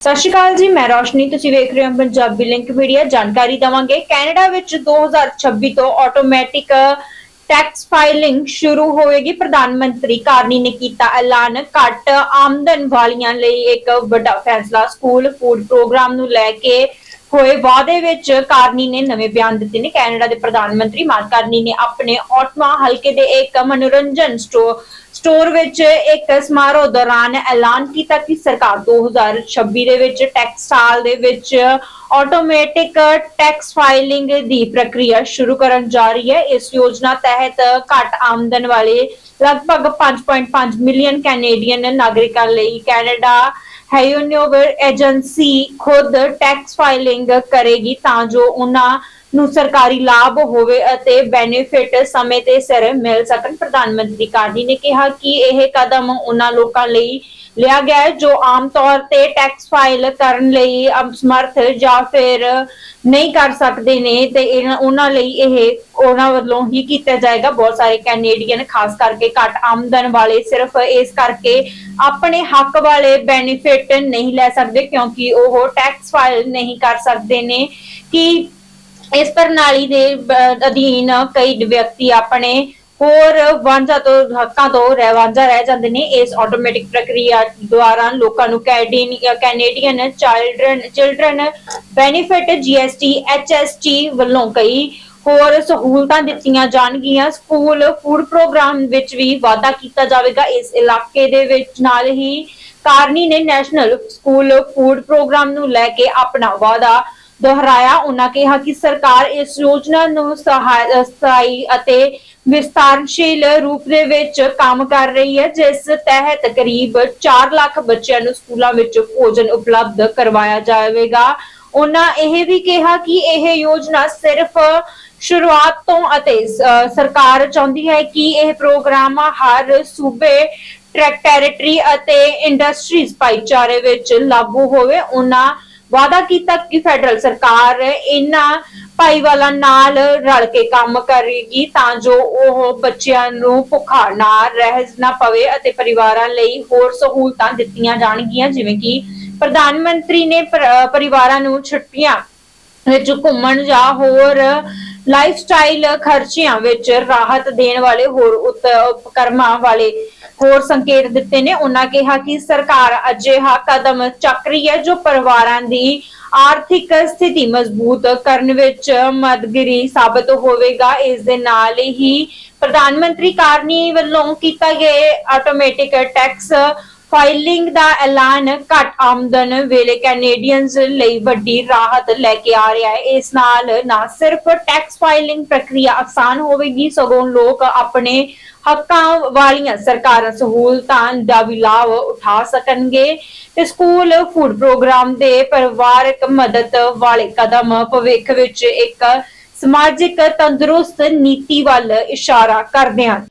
ਸਤਿ ਸ਼੍ਰੀ ਅਕਾਲ ਜੀ, ਮੈਂ ਰੋਸ਼ਨੀ, ਤੁਸੀਂ ਵੇਖ ਰਹੇ ਹੋ ਪੰਜਾਬੀ ਲਿੰਕ ਮੀਡੀਆ। ਜਾਣਕਾਰੀ ਦਵਾਂਗੇ, ਕੈਨੇਡਾ ਵਿੱਚ 2026 ਤੋਂ ਆਟੋਮੈਟਿਕ ਟੈਕਸ ਫਾਈਲਿੰਗ ਸ਼ੁਰੂ ਹੋਏਗੀ। ਪ੍ਰਧਾਨ ਮੰਤਰੀ ਕਾਰਨੀ ਨੇ ਕੀਤਾ ਐਲਾਨ, ਘੱਟ ਆਮਦਨ ਵਾਲੀਆਂ ਲਈ ਇੱਕ ਵੱਡਾ ਫੈਸਲਾ। ਸਕੂਲ ਫੂਡ ਪ੍ਰੋਗਰਾਮ ਨੂੰ ਲੈ ਕੇ ਹੋਏ ਵਾਅਦੇ ਵਿੱਚ ਕਾਰਨੀ ਨੇ ਨਵੇਂ ਬਿਆਨ ਦਿੱਤੇ ਨੇ। ਕੈਨੇਡਾ ਦੇ ਪ੍ਰਧਾਨ ਮੰਤਰੀ ਮਾਰਕ ਕਾਰਨੀ ਨੇ ਆਪਣੇ ਆਟਮਾ ਹਲਕੇ ਦੇ ਇੱਕ ਮਨੋਰੰਜਨ ਸਟੋਰ ਸਟੋਰ ਵਿੱਚ ਇੱਕ ਸਮਾਰੋਹ ਦੌਰਾਨ ਐਲਾਨ ਕੀਤਾ ਕਿ ਸਰਕਾਰ 2026 ਦੇ ਵਿੱਚ ਟੈਕਸ ਦੇ ਵਿੱਚ ਆਟੋਮੈਟਿਕ ਟੈਕਸ ਫਾਈਲਿੰਗ ਦੀ ਪ੍ਰਕਿਰਿਆ ਸ਼ੁਰੂ ਕਰਨ ਜਾ ਰਹੀ ਹੈ। ਇਸ ਯੋਜਨਾ ਤਹਿਤ ਘੱਟ ਆਮਦਨ ਵਾਲੇ ਲਗਭਗ 5.5 ਮਿਲੀਅਨ ਕੈਨੇਡੀਅਨ ਨਾਗਰਿਕਾਂ ਲਈ ਕੈਨੇਡਾ ਹੈਯੋਨੋਵਰ ਏਜੰਸੀ ਖੁਦ ਟੈਕਸ ਫਾਈਲਿੰਗ ਕਰੇਗੀ ਤਾਂ ਜੋ ਉਹਨਾਂ ਨੂੰ ਸਰਕਾਰੀ ਲਾਭ ਹੋਵੇ ਅਤੇ ਬੈਨੀਫਿਟ ਸਮੇਂ ਤੇ ਸਿਰ ਮਿਲ ਸਕਣ। ਪ੍ਰਧਾਨ ਮੰਤਰੀ ਕਾਰਨੀ ਨੇ ਕਿਹਾ ਕਿ ਇਹ ਕਦਮ ਉਹਨਾਂ ਲੋਕਾਂ ਲਈ ਲਿਆ ਗਿਆ ਹੈ ਜੋ ਆਮ ਤੌਰ ਤੇ ਟੈਕਸ ਫਾਈਲ ਕਰਨ ਲਈ ਅਸਮਰਥ ਜਾਂ ਫਿਰ ਨਹੀਂ ਕਰ ਸਕਦੇ ਨੇ ਤੇ ਉਹਨਾਂ ਲਈ ਇਹ ਉਹਨਾਂ ਵੱਲੋਂ ਹੀ ਕੀਤਾ ਜਾਏਗਾ। ਬਹੁਤ ਸਾਰੇ ਕੈਨੇਡੀਅਨ ਖਾਸ ਕਰਕੇ ਘੱਟ ਆਮਦਨ ਵਾਲੇ ਸਿਰਫ ਇਸ ਕਰਕੇ ਆਪਣੇ ਹੱਕ ਵਾਲੇ ਬੈਨੀਫਿਟ ਨਹੀਂ ਲੈ ਸਕਦੇ ਕਿਉਂਕਿ ਉਹ ਟੈਕਸ ਫਾਈਲ ਨਹੀਂ ਕਰ ਸਕਦੇ ਨੇ ਕਿ ਇਸ ਪ੍ਰਣਾਲੀ ਦੇ ਅਧੀਨ ਕਈ ਵਿਅਕਤੀ ਆਪਣੇ ਹੋਰ ਵਾਂਝਾ ਤੋਂ, ਹੱਕਾਂ ਤੋਂ ਰਹਿ, ਵਾਂਝਾ ਰਹਿ ਜਾਂਦੇ ਨੇ। ਇਸ ਆਟੋਮੈਟਿਕ ਪ੍ਰਕਿਰਿਆ ਦੁਆਰਾ ਲੋਕਾਂ ਨੂੰ Canadian Canadian children children benefit GST HST ਵੱਲੋਂ ਕਈ ਹੋਰ ਸਹੂਲਤਾਂ ਦਿੱਤੀਆਂ ਜਾਣਗੀਆਂ। ਸਕੂਲ ਫੂਡ ਪ੍ਰੋਗਰਾਮ ਵਿੱਚ ਵੀ ਵਾਧਾ ਕੀਤਾ ਜਾਵੇਗਾ। ਇਸ ਇਲਾਕੇ ਦੇ ਵਿੱਚ ਨਾਲ ਹੀ ਕਾਰਨੀ ਨੇ ਨੈਸ਼ਨਲ ਸਕੂਲ ਫੂਡ ਪ੍ਰੋਗਰਾਮ ਨੂੰ ਲੈ ਕੇ ਆਪਣਾ ਵਾਅਦਾ ਦੁਹਰਾਇਆ ਉਹਨਾਂ ਕਿਹਾ ਕਿ ਸਰਕਾਰ ਇਸ ਯੋਜਨਾ ਨੂੰ ਸਹਾਇ- ਅਤੇ ਵਿਸਤਾਰਸ਼ੀਲ ਰੂਪ ਦੇ ਵਿੱਚ ਕੰਮ ਕਰ ਰਹੀ ਹੈ, ਜਿਸ ਤਹਿਤ ਕਰੀਬ 4 ਲੱਖ ਬੱਚਿਆਂ ਨੂੰ ਸਕੂਲਾਂ ਵਿੱਚ ਭੋਜਨ ਉਪਲਬਧ ਕਰਵਾਇਆ ਜਾਵੇਗਾ। ਉਹਨਾਂ ਇਹ ਵੀ ਕਿਹਾ ਕਿ ਇਹ ਯੋਜਨਾ ਸਿਰਫ ਸ਼ੁਰੂਆਤ ਤੋਂ ਅਤੇ ਸਰਕਾਰ ਚਾਹੁੰਦੀ ਹੈ ਕਿ ਇਹ ਪ੍ਰੋਗਰਾਮ ਹਰ ਸੂਬੇ ਟਰੈਕ ਟੈਰੀਟਰੀ ਅਤੇ ਇੰਡਸਟਰੀਜ਼ ਭਾਈਚਾਰੇ ਵਿੱਚ ਲਾਗੂ ਹੋਵੇ। ਉਹਨਾਂ ਵਾਅਦਾ ਕੀਤਾ ਕਿ ਫੈਡਰਲ ਸਰਕਾਰ ਇਹਨਾਂ ਭਾਈਵਾਲਾਂ ਨਾਲ ਰਲ ਕੇ ਕੰਮ ਕਰੇਗੀ ਤਾਂ ਜੋ ਉਹ ਬੱਚਿਆਂ ਨੂੰ ਭੁੱਖਾ ਨਾ ਰਹਿ ਨਾ ਪਵੇ ਅਤੇ ਪਰਿਵਾਰਾਂ ਲਈ ਹੋਰ ਸਹੂਲਤਾਂ ਦਿੱਤੀਆਂ ਜਾਣਗੀਆਂ, ਜਿਵੇਂ ਕਿ ਪ੍ਰਧਾਨ ਮੰਤਰੀ ਨੇ ਪਰਿਵਾਰਾਂ ਨੂੰ ਛੁੱਟੀਆਂ ਵਿੱਚ ਘੁੰਮਣ ਜਾਂ ਹੋਰ ਲਾਈਫ ਖਰਚਿਆਂ ਵਿੱਚ ਰਾਹਤ ਦੇਣ ਵਾਲੇ ਹੋਰ ਉਪਕਰਮਾਂ ਵਾਲੇ ਹੋਰ ਸੰਕੇਤ ਦਿੱਤੇ ਨੇ। ਉਹਨਾਂ ਕਿਹਾ ਕਿ ਸਰਕਾਰ ਅਜਿਹਾ ਕਦਮ ਚੱਕ ਰਹੀ ਹੈ ਜੋ ਪਰਿਵਾਰਾਂ ਦੀ ਆਰਥਿਕ ਸਥਿਤੀ ਮਜ਼ਬੂਤ ਕਰਨ ਵਿੱਚ ਮਦਦਗਰੀ ਸਾਬਤ ਹੋਵੇਗਾ। ਇਸ ਦੇ ਨਾਲ ਹੀ ਪ੍ਰਧਾਨ ਮੰਤਰੀ ਕਾਰਨੀ ਵੱਲੋਂ ਕੀਤਾ ਗਿਆ ਆਟੋਮੈਟਿਕ ਟੈਕਸ ਫਾਈਲਿੰਗ ਦਾ ਐਲਾਨ ਘੱਟ ਆਮਦਨ ਵੇਲੇ ਕੈਨੇਡੀਅਨਸ ਲਈ ਵੱਡੀ ਰਾਹਤ ਲੈ ਕੇ ਆ ਰਿਹਾ ਹੈ। ਇਸ ਨਾਲ ਨਾ ਸਿਰਫ ਟੈਕਸ ਫਾਈਲਿੰਗ ਪ੍ਰਕਿਰਿਆ ਆਸਾਨ ਹੋਵੇਗੀ, ਸਗੋਂ ਲੋਕ ਆਪਣੇ ਹੱਕਾਂ ਵਾਲੀਆਂ ਸਰਕਾਰਾਂ ਸਹੂਲਤਾਂ ਦਾ ਵੀ ਲਾਭ ਉਠਾ ਸਕਣਗੇ ਤੇ ਸਕੂਲ ਫੂਡ ਪ੍ਰੋਗਰਾਮ ਦੇ ਪਰਿਵਾਰਕ ਮਦਦ ਵਾਲੇ ਕਦਮ ਭਵਿੱਖ ਵਿੱਚ ਇੱਕ ਸਮਾਜਿਕ ਤੰਦਰੁਸਤ ਨੀਤੀ ਵੱਲ ਇਸ਼ਾਰਾ ਕਰਦੇ ਹਨ।